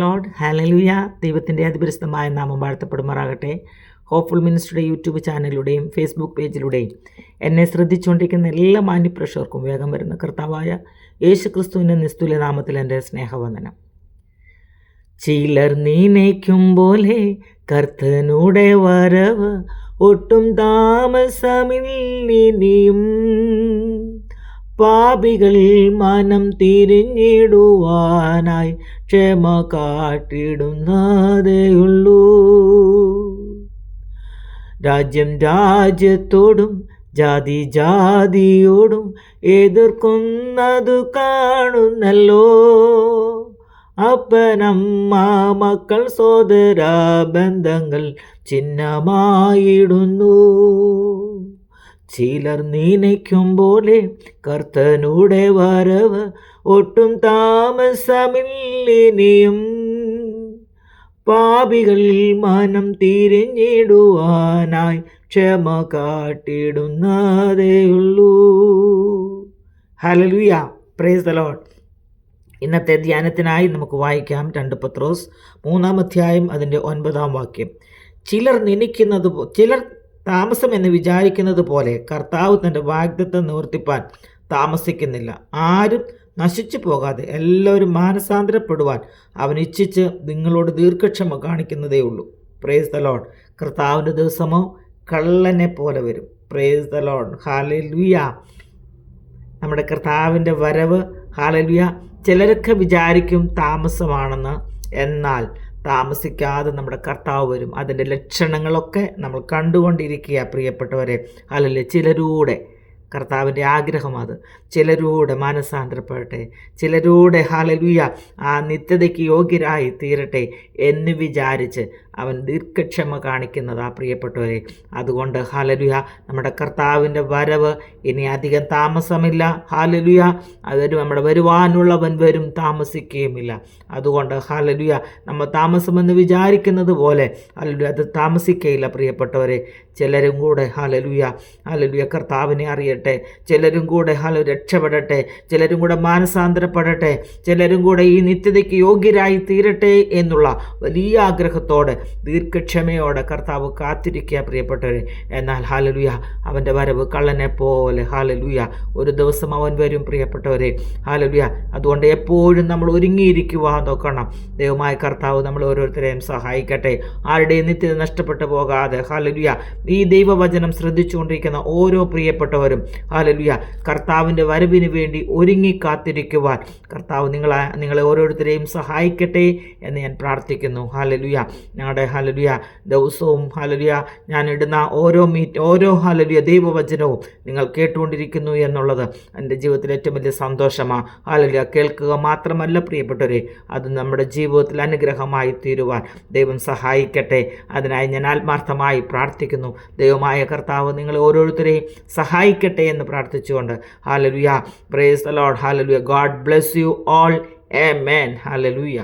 Load ഹാലലുയ ദൈവത്തിന്റെ അതിപരിസ്ഥമായ നാമം വാഴ്ത്തപ്പെടുമാറാകട്ടെ. ഹോപ്പ്ഫുൾ മിനിസ്റ്ററുടെ യൂട്യൂബ് ചാനലിലൂടെയും ഫേസ്ബുക്ക് പേജിലൂടെയും എന്നെ ശ്രദ്ധിച്ചുകൊണ്ടിരിക്കുന്ന എല്ലാ മാന്യപ്രേക്ഷകർക്കും വേഗം വരുന്ന കർത്താവായ യേശു ക്രിസ്തുവിന്റെ നിസ്തുല്യ നാമത്തിൽ എന്റെ സ്നേഹവന്ദനം. ചിലർ നീനയ്ക്കും പോലെ കർത്തനുടെ വരവ് ഒട്ടും താമസമില്ലിനിയും പാപികൾ മനം തിരിഞ്ഞിടുവാനായി ക്ഷമ കാട്ടിടുന്നതേയുള്ളൂ. രാജ്യം രാജ്യത്തോടും ജാതി ജാതിയോടും എതിർക്കുന്നതു കാണുന്നല്ലോ. അപ്പനമ്മ മക്കൾ സോദര ബന്ധങ്ങൾ ചിഹ്നമായിടുന്നു. ചിലർ നീനയ്ക്കും പോലെ കർത്തനുടെ വരവ് ഒട്ടും താമസമില്ലിനിയും. പാപികൾ മനം തിരിഞ്ഞിടുവാനായി ക്ഷമ കാട്ടിടുന്നതേയുള്ളൂ. ഹലലുയ പ്രേസ് ദ ഇന്നത്തെ ധ്യാനത്തിനായി നമുക്ക് വായിക്കാം രണ്ട് പത്രോസ് മൂന്നാം അധ്യായം അതിന്റെ ഒൻപതാം വാക്യം. ചിലർ നിനയ്ക്കുന്നത് ചിലർ താമസം എന്ന് വിചാരിക്കുന്നത് പോലെ കർത്താവ് തന്റെ വാഗ്ദത്തം നിവർത്തിപ്പാൻ താമസിക്കുന്നില്ല. ആരും നശിച്ചു പോകാതെ എല്ലാവരും മാനസാന്തരപ്പെടുവാൻ അവൻ ഇച്ഛിച്ച് നിങ്ങളോട് ദീർഘക്ഷമ കാണിക്കുന്നതേ ഉള്ളൂ. പ്രേസ് ദ ലോഡ് കർത്താവിന്റെ ദിവസമോ കള്ളനെ പോലെ വരും. പ്രേസ് ദ ലോഡ് ഹാലലുയ നമ്മുടെ കർത്താവിന്റെ വരവ് ഹാലലുയ ചിലരൊക്കെ വിചാരിക്കും താമസമാണെന്ന്. എന്നാൽ താമസിക്കാതെ നമ്മുടെ കർത്താവ് വരും. അതിന്റെ ലക്ഷണങ്ങളൊക്കെ നമ്മൾ കണ്ടുകൊണ്ടിരിക്കുക പ്രിയപ്പെട്ടവരെ. അല്ലല്ലേ ചിലരൂടെ കർത്താവിന്റെ ആഗ്രഹം അത്. ചിലരൂടെ മാനസാന്തരപ്പെടട്ടെ ചിലരൂടെ ഹാലലുയ ആ നിത്യതയ്ക്ക് യോഗ്യരായി തീരട്ടെ എന്ന് വിചാരിച്ച് അവൻ ദീർഘക്ഷമ കാണിക്കുന്നത് ആ പ്രിയപ്പെട്ടവരെ. അതുകൊണ്ട് ഹാലലുയ നമ്മുടെ കർത്താവിന്റെ വരവ് ഇനി അധികം താമസമില്ല. ഹാലലുയ അവർ നമ്മുടെ വരുവാനുള്ളവൻ വരും താമസിക്കുകയുമില്ല. അതുകൊണ്ട് ഹാലലുയ നമ്മൾ താമസമെന്ന് വിചാരിക്കുന്നത് പോലെ ഹാലലുയ അത് താമസിക്കയില്ല പ്രിയപ്പെട്ടവരെ. ചിലരും കൂടെ ഹാലലുയ ഹാലലുയ കർത്താവിനെ അറിയട്ടെ. ചിലരും കൂടെ ഹലോ രക്ഷപ്പെടട്ടെ. ചിലരും കൂടെ മാനസാന്തരപ്പെടട്ടെ. ചിലരും കൂടെ ഈ നിത്യതയ്ക്ക് യോഗ്യരായി തീരട്ടെ എന്നുള്ള വലിയ ആഗ്രഹത്തോടെ ദീർഘക്ഷമയോടെ കർത്താവ് കാത്തിരിക്കുക പ്രിയപ്പെട്ടവരെ. എന്നാൽ ഹാലലുയ അവന്റെ വരവ് കള്ളനെ പോലെ ഹാലലുയ ഒരു ദിവസം അവൻ വരും പ്രിയപ്പെട്ടവരെ. ഹാലലുയ അതുകൊണ്ട് എപ്പോഴും നമ്മൾ ഒരുങ്ങിയിരിക്കുവാൻ നോക്കണം. ദൈവമായ കർത്താവ് നമ്മൾ ഓരോരുത്തരെയും സഹായിക്കട്ടെ. ആരുടെയും നിത്യത നഷ്ടപ്പെട്ടു പോകാതെ. ഹാലലുയ ഈ ദൈവവചനം ശ്രദ്ധിച്ചുകൊണ്ടിരിക്കുന്ന ഓരോ പ്രിയപ്പെട്ടവരും ഹാലലുയ കർത്താവിന്റെ വരവിന് വേണ്ടി ഒരുങ്ങി കാത്തിരിക്കുവാൻ. കർത്താവ് നിങ്ങളെ നിങ്ങളെ ഓരോരുത്തരെയും സഹായിക്കട്ടെ എന്ന് ഞാൻ പ്രാർത്ഥിക്കുന്നു. ഹാലലുയ ഞങ്ങളുടെ ഹാലലുയ ദിവസവും ഹാലലുയ ഞാൻ ഇടുന്ന ഓരോ മീറ്റ് ഓരോ ഹാലലുയ ദൈവവചനവും നിങ്ങൾ കേട്ടുകൊണ്ടിരിക്കുന്നു എന്നുള്ളത് എന്റെ ജീവിതത്തിൽ ഏറ്റവും വലിയ സന്തോഷമാണ്. ഹാലലുയ കേൾക്കുക മാത്രമല്ല പ്രിയപ്പെട്ടവരെ അത് നമ്മുടെ ജീവിതത്തിൽ അനുഗ്രഹമായി തീരുവാൻ ദൈവം സഹായിക്കട്ടെ. അതിനായി ഞാൻ ആത്മാർത്ഥമായി പ്രാർത്ഥിക്കുന്നു. ദൈവമായ കർത്താവ് നിങ്ങൾ ഓരോരുത്തരെയും സഹായിക്കട്ടെ. എന്ന് പ്രാർത്ഥിച്ചുകൊണ്ട്. Hallelujah praise the Lord hallelujah God bless you all amen hallelujah